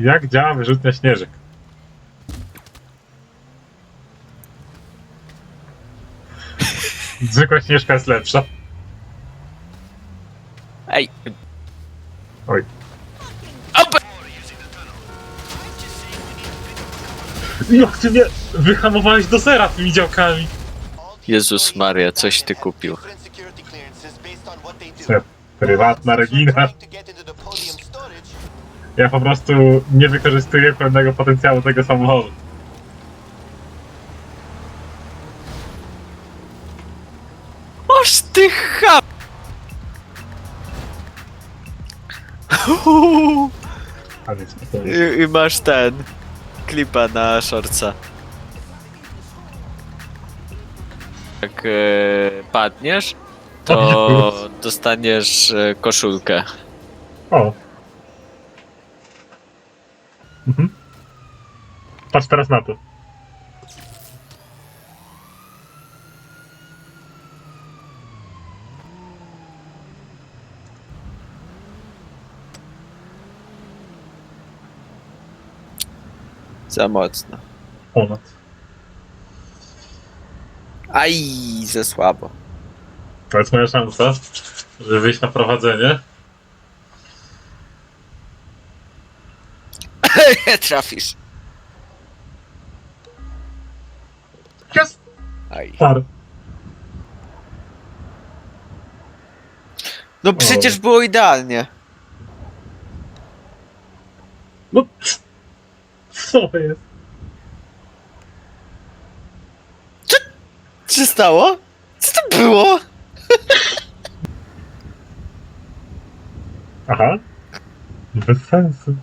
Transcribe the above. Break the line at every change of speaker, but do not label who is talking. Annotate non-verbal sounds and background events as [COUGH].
Jak działa wyrzutnia śnieżek? Zwykła śnieżka jest lepsza.
Ej!
Oj.
Op!
Jak ty mnie wyhamowałeś do zera tymi działkami?
Jezus Maria, coś ty kupił.
Te prywatna Regina. Ja po prostu nie wykorzystuję pełnego potencjału tego samochodu.
Oż ty cham!
A więc.
I, I masz ten... Klipa na shortsa. Jak e, padniesz, to dostaniesz e, koszulkę.
O. Patrz teraz na to.
Za mocno.
Ponad.
Aj, za słabo.
To jest moja szansa, żeby wyjść na prowadzenie. [LAUGHS]
Trafisz.
Jest!
Aj.
Par.
No przecież było idealnie.
No. Co jest?
Co się stało? Co to było?
Aha. Bez sensu.